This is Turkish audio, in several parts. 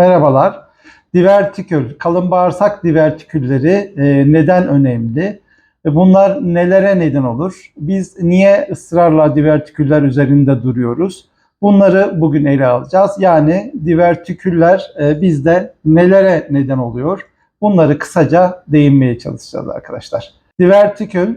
Merhabalar. Divertikül, kalın bağırsak divertikülleri e, neden önemli? E, Bunlar nelere neden olur? Biz niye ısrarla divertiküller üzerinde duruyoruz? Bunları bugün ele alacağız. Yani divertiküller e, bizde nelere neden oluyor? Bunları kısaca değinmeye çalışacağız arkadaşlar. Divertikül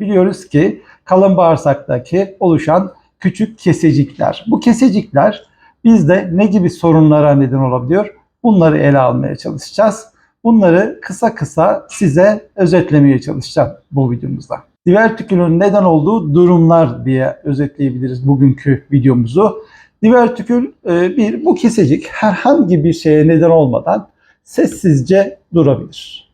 biliyoruz ki kalın bağırsaktaki oluşan küçük kesecikler. Bu kesecikler bizde ne gibi sorunlara neden olabiliyor? Bunları ele almaya çalışacağız. Bunları kısa kısa size özetlemeye çalışacağım bu videomuzda. Divertikülün neden olduğu durumlar diye özetleyebiliriz bugünkü videomuzu. Divertikül e, bir bu kesecik herhangi bir şeye neden olmadan sessizce durabilir.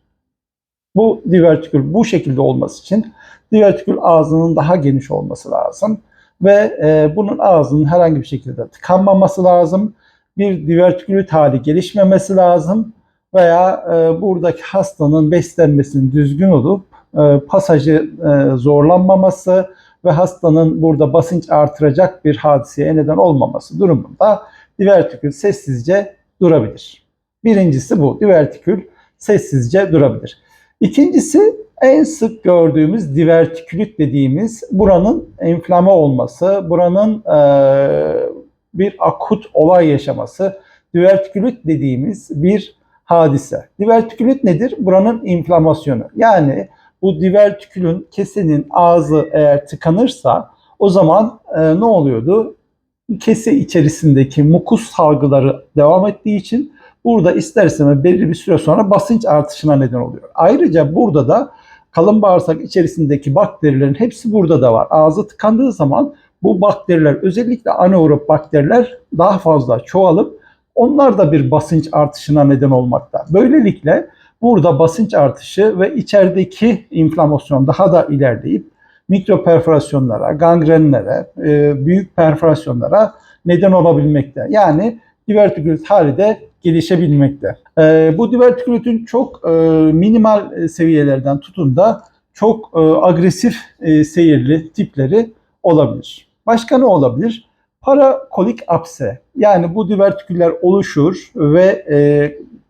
Bu divertikül bu şekilde olması için divertikül ağzının daha geniş olması lazım ve e, bunun ağzının herhangi bir şekilde tıkanmaması lazım. Bir divertikülit hali gelişmemesi lazım veya e, buradaki hastanın beslenmesinin düzgün olup e, pasajı e, zorlanmaması ve hastanın burada basınç artıracak bir hadiseye neden olmaması durumunda divertikül sessizce durabilir. Birincisi bu. Divertikül sessizce durabilir. İkincisi en sık gördüğümüz divertikülit dediğimiz buranın enflame olması, buranın e, bir akut olay yaşaması. Divertikülit dediğimiz bir hadise. Divertikülit nedir? Buranın inflamasyonu. Yani bu divertikülün kesenin ağzı eğer tıkanırsa o zaman e, ne oluyordu? Kese içerisindeki mukus salgıları devam ettiği için burada ister istemez belirli bir süre sonra basınç artışına neden oluyor. Ayrıca burada da kalın bağırsak içerisindeki bakterilerin hepsi burada da var. Ağzı tıkandığı zaman bu bakteriler özellikle anaerob bakteriler daha fazla çoğalıp onlar da bir basınç artışına neden olmakta. Böylelikle burada basınç artışı ve içerideki inflamasyon daha da ilerleyip mikroperforasyonlara, gangrenlere, e, büyük perforasyonlara neden olabilmekte. Yani divertikülit hali de gelişebilmekte. E, bu divertikülitin çok e, minimal seviyelerden tutun da çok agresif seyirli tipleri olabilir. Başka ne olabilir? Parakolik apse. Yani bu divertiküller oluşur ve e,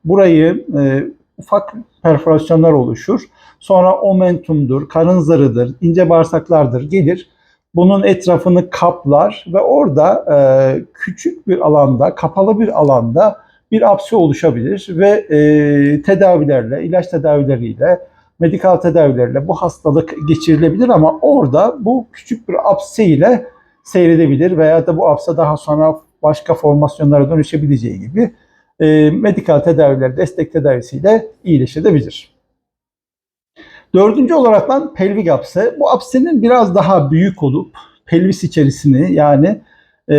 burayı e, ufak perforasyonlar oluşur. Sonra omentumdur, karın zarıdır, ince bağırsaklardır gelir. Bunun etrafını kaplar ve orada e, küçük bir alanda, kapalı bir alanda bir apse oluşabilir ve e, tedavilerle, ilaç tedavileriyle, medikal tedavilerle bu hastalık geçirilebilir ama orada bu küçük bir apse ile seyredebilir veya da bu apse daha sonra başka formasyonlara dönüşebileceği gibi e, medikal tedaviler, destek tedavisiyle iyileşebilir. Dördüncü olaraktan pelvik apse. Bu apsenin biraz daha büyük olup pelvis içerisini yani e,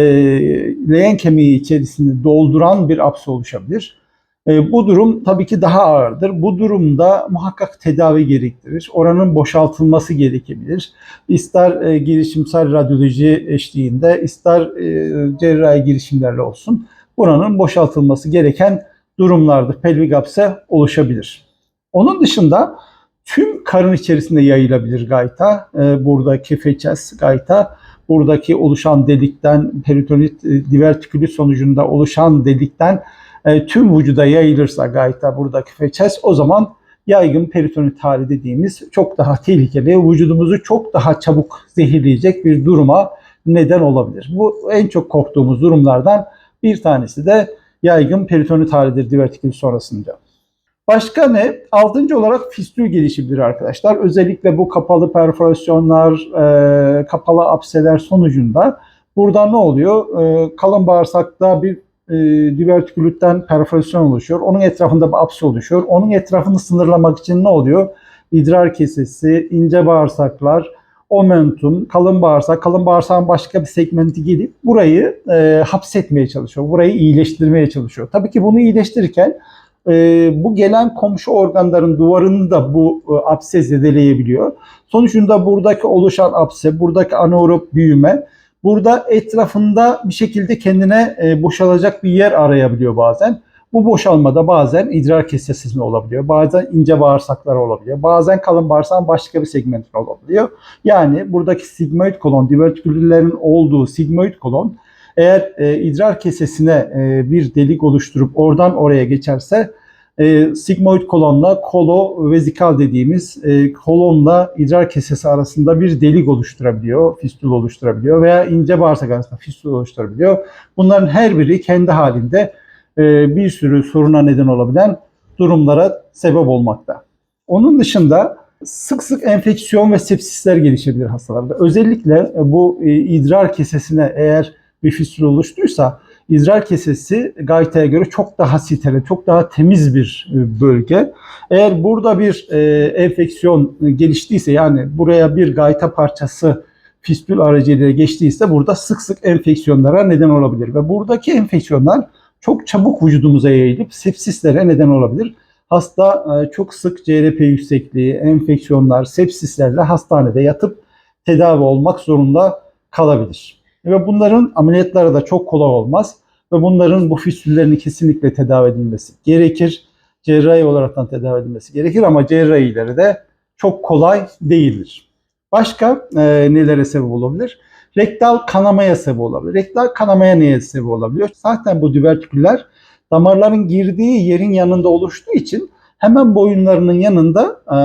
leğen kemiği içerisini dolduran bir apse oluşabilir. E, bu durum tabii ki daha ağırdır. Bu durumda muhakkak tedavi gerektirir. Oranın boşaltılması gerekebilir. İster e, girişimsel radyoloji eşliğinde, ister e, cerrahi girişimlerle olsun. Buranın boşaltılması gereken durumlardır. Pelvik apse oluşabilir. Onun dışında tüm karın içerisinde yayılabilir gayta. E, buradaki feçes gayta buradaki oluşan delikten peritonit e, divertikülü sonucunda oluşan delikten e, tüm vücuda yayılırsa gayta buradaki feçes o zaman yaygın peritonit hali dediğimiz çok daha tehlikeli, vücudumuzu çok daha çabuk zehirleyecek bir duruma neden olabilir. Bu en çok korktuğumuz durumlardan bir tanesi de yaygın peritonit halidir divertikül sonrasında. Başka ne? Altıncı olarak fistül gelişebilir arkadaşlar. Özellikle bu kapalı perforasyonlar, e, kapalı apseler sonucunda burada ne oluyor? E, kalın bağırsakta bir e, divertikülütten perforasyon oluşuyor. Onun etrafında bir apse oluşuyor. Onun etrafını sınırlamak için ne oluyor? İdrar kesesi, ince bağırsaklar, omentum, kalın bağırsak, kalın bağırsağın başka bir segmenti gelip burayı e, hapsetmeye çalışıyor. Burayı iyileştirmeye çalışıyor. Tabii ki bunu iyileştirirken e, bu gelen komşu organların duvarını da bu e, apse zedeleyebiliyor. Sonucunda buradaki oluşan apse, buradaki anaerob büyüme burada etrafında bir şekilde kendine e, boşalacak bir yer arayabiliyor bazen. Bu boşalmada bazen idrar kesesizliği olabiliyor. Bazen ince bağırsaklar olabiliyor. Bazen kalın bağırsağın başka bir segmenti olabiliyor. Yani buradaki sigmoid kolon, divertiküllerin olduğu sigmoid kolon Eğer e, idrar kesesine e, bir delik oluşturup oradan oraya geçerse e, sigmoid kolonla kolovezikal dediğimiz e, kolonla idrar kesesi arasında bir delik oluşturabiliyor, fistül oluşturabiliyor veya ince bağırsak arasında fistül oluşturabiliyor. Bunların her biri kendi halinde e, bir sürü soruna neden olabilen durumlara sebep olmakta. Onun dışında sık sık enfeksiyon ve sepsisler gelişebilir hastalarda. Özellikle bu e, idrar kesesine eğer bir fistül oluştuysa idrar kesesi gaytaya göre çok daha sitele, çok daha temiz bir e, bölge. Eğer burada bir e, enfeksiyon geliştiyse yani buraya bir gayta parçası fistül aracılığıyla geçtiyse burada sık sık enfeksiyonlara neden olabilir ve buradaki enfeksiyonlar çok çabuk vücudumuza yayılıp sepsislere neden olabilir. Hasta e, çok sık CRP yüksekliği, enfeksiyonlar, sepsislerle hastanede yatıp tedavi olmak zorunda kalabilir. Ve bunların ameliyatları da çok kolay olmaz ve bunların bu fistüllerin kesinlikle tedavi edilmesi gerekir. Cerrahi olaraktan tedavi edilmesi gerekir ama cerrahileri de çok kolay değildir. Başka e, nelere sebep olabilir? Rektal kanamaya sebep olabilir. Rektal kanamaya neye sebep olabiliyor? Zaten bu divertiküller damarların girdiği yerin yanında oluştuğu için hemen boyunlarının yanında e,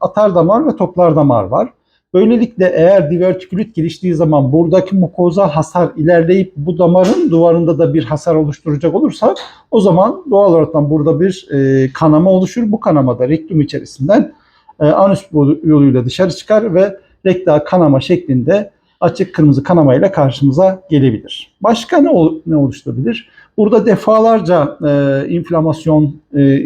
atar damar ve toplar damar var. Böylelikle eğer divertikülit geliştiği zaman buradaki mukozal hasar ilerleyip bu damarın duvarında da bir hasar oluşturacak olursa o zaman doğal olarak burada bir e, kanama oluşur. Bu kanama da rektum içerisinden e, anüs yoluyla dışarı çıkar ve rektal kanama şeklinde açık kırmızı kanamayla karşımıza gelebilir. Başka ne, ne oluşturabilir? Burada defalarca e, inflamasyon, e,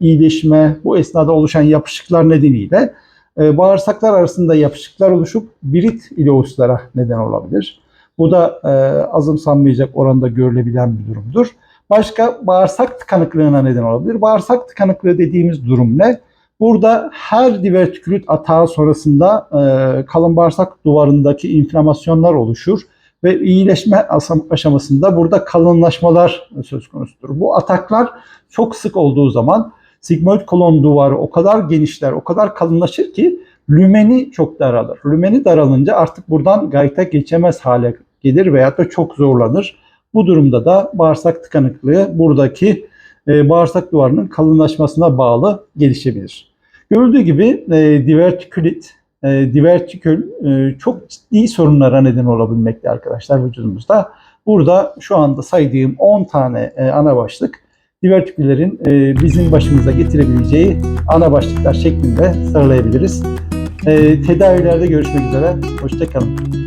iyileşme, bu esnada oluşan yapışıklar nedeniyle bağırsaklar arasında yapışıklar oluşup birit ileuslara neden olabilir. Bu da e, azımsanmayacak oranda görülebilen bir durumdur. Başka bağırsak tıkanıklığına neden olabilir. Bağırsak tıkanıklığı dediğimiz durum ne? Burada her divertikülit atağı sonrasında e, kalın bağırsak duvarındaki inflamasyonlar oluşur ve iyileşme aşamasında burada kalınlaşmalar söz konusudur. Bu ataklar çok sık olduğu zaman sigmoid kolon duvarı o kadar genişler, o kadar kalınlaşır ki lümeni çok daralır. Lümeni daralınca artık buradan gayta geçemez hale gelir veya da çok zorlanır. Bu durumda da bağırsak tıkanıklığı buradaki e, bağırsak duvarının kalınlaşmasına bağlı gelişebilir. Görüldüğü gibi e, divertikülit, e, divertikül e, çok ciddi sorunlara neden olabilmekte arkadaşlar vücudumuzda. Burada şu anda saydığım 10 tane e, ana başlık divertiküllerin e, bizim başımıza getirebileceği ana başlıklar şeklinde sıralayabiliriz. E, tedavilerde görüşmek üzere. Hoşçakalın.